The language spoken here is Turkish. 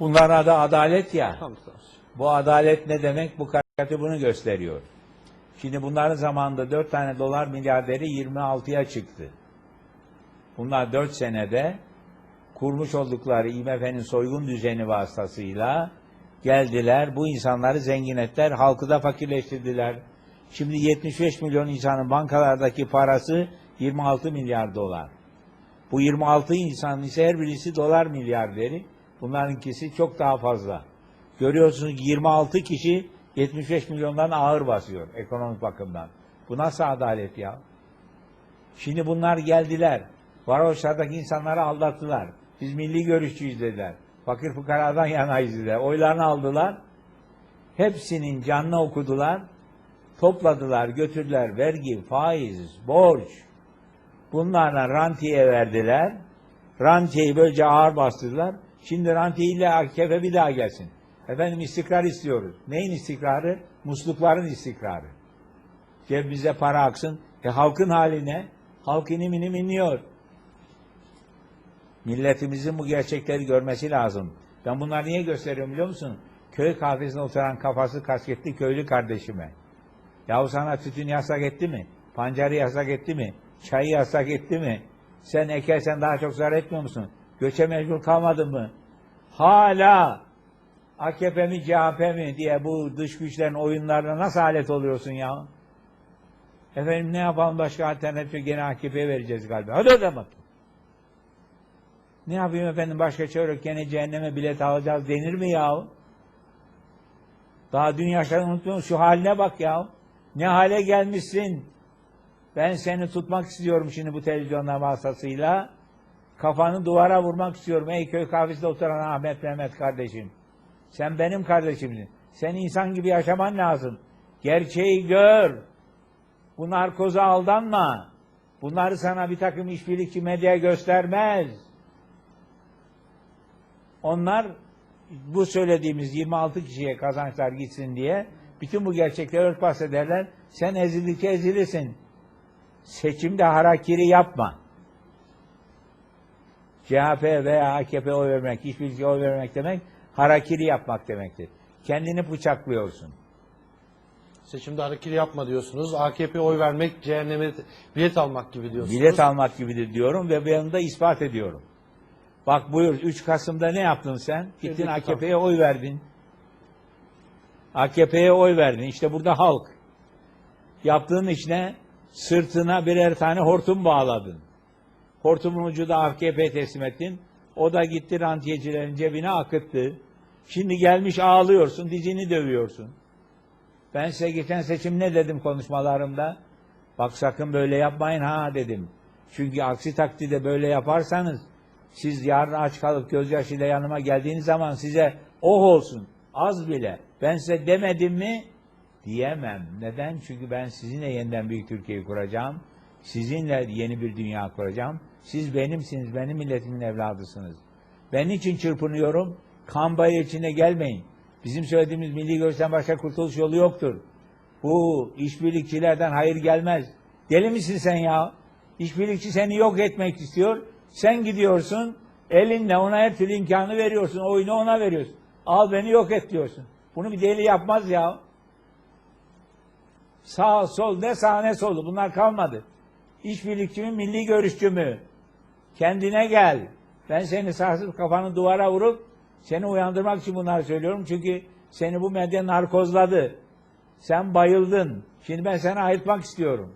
Bunların adı adalet ya. Bu adalet ne demek? Bu karikatür bunu gösteriyor. Şimdi bunların zamanında 4 tane dolar milyarderi 26'ya çıktı. Bunlar 4 senede kurmuş oldukları IMF'nin soygun düzeni vasıtasıyla geldiler. Bu insanları zengin ettiler. Halkı da fakirleştirdiler. Şimdi 75 milyon insanın bankalardaki parası 26 milyar dolar. Bu 26 insanın ise her birisi dolar milyarderi. Bunlarınkisi çok daha fazla. Görüyorsunuz ki 26 kişi 75 milyondan ağır basıyor ekonomik bakımdan. Bu nasıl adalet ya? Şimdi bunlar geldiler. Varoşlardaki insanları aldattılar. Biz milli görüşçüyüz dediler. Fakir fukaradan yanayız dediler. Oylarını aldılar. Hepsinin canını okudular. Topladılar, götürdüler. Vergi, faiz, borç. Bunlarla rantiye verdiler. Rantiyeyi böylece ağır bastırdılar. Şimdi rantiye ile AKP bir daha gelsin. Efendim istikrar istiyoruz. Neyin istikrarı? Muslukların istikrarı. Cebimize para aksın. E halkın haline, halk inim inim inliyor. Milletimizin bu gerçekleri görmesi lazım. Ben bunları niye gösteriyorum biliyor musun? Köy kahvesinde oturan kafası kasketli köylü kardeşime. Yahu sana tütün yasak etti mi? Pancarı yasak etti mi? Çayı yasak etti mi? Sen ekersen daha çok zarar etmiyor musun? Göçe mecbur kalmadın mı? Hala AKP mi CHP mi diye bu dış güçlerin oyunlarına nasıl alet oluyorsun ya? Efendim ne yapalım başka alternatif gene AKP'ye vereceğiz galiba. Hadi o zaman. Ne yapayım efendim başka çare yok gene cehenneme bilet alacağız denir mi ya? Daha dün yaşadığını unutmuyorum şu haline bak ya. Ne hale gelmişsin. Ben seni tutmak istiyorum şimdi bu televizyonlar vasıtasıyla. Kafanı duvara vurmak istiyorum. Ey köy kahvesinde oturan Ahmet Mehmet kardeşim. Sen benim kardeşimsin. Sen insan gibi yaşaman lazım. Gerçeği gör. Bu narkoza aldanma. Bunları sana bir takım işbirlikçi medya göstermez. Onlar bu söylediğimiz 26 kişiye kazançlar gitsin diye bütün bu gerçekleri örtbas ederler. Sen ezildikçe ezilirsin. Seçimde harakiri yapma. CHP veya AKP oy vermek, hiçbir şey oy vermek demek harakiri yapmak demektir. Kendini bıçaklıyorsun. Seçimde hareketi yapma diyorsunuz. AKP oy vermek cehenneme bilet almak gibi diyorsunuz. Bilet almak gibidir diyorum ve ben de ispat ediyorum. Bak buyur 3 Kasım'da ne yaptın sen? Gittin Dedik, AKP'ye oy verdin. AKP'ye oy verdin. İşte burada halk. Yaptığın işine sırtına birer tane hortum bağladın. Hortumun ucu da AKP'ye teslim ettin. O da gitti rantiyecilerin cebine akıttı. Şimdi gelmiş ağlıyorsun, dizini dövüyorsun. Ben size geçen seçim ne dedim konuşmalarımda? Bak sakın böyle yapmayın ha dedim. Çünkü aksi takdirde böyle yaparsanız siz yarın aç kalıp gözyaşıyla yanıma geldiğiniz zaman size oh olsun az bile ben size demedim mi diyemem. Neden? Çünkü ben sizinle yeniden büyük Türkiye'yi kuracağım. Sizinle yeni bir dünya kuracağım. Siz benimsiniz, benim milletimin evladısınız. Ben için çırpınıyorum? Kan bağı içine gelmeyin. Bizim söylediğimiz milli görüşten başka kurtuluş yolu yoktur. Bu işbirlikçilerden hayır gelmez. Deli misin sen ya? İşbirlikçi seni yok etmek istiyor. Sen gidiyorsun, elinle ona her türlü imkanı veriyorsun, oyunu ona veriyorsun. Al beni yok et diyorsun. Bunu bir deli yapmaz ya. Sağ, sol, ne sağ ne solu bunlar kalmadı. İşbirlikçi mi, milli görüşçü mü? Kendine gel. Ben seni sarsıp kafanı duvara vurup seni uyandırmak için bunları söylüyorum. Çünkü seni bu medya narkozladı. Sen bayıldın. Şimdi ben seni ayırtmak istiyorum.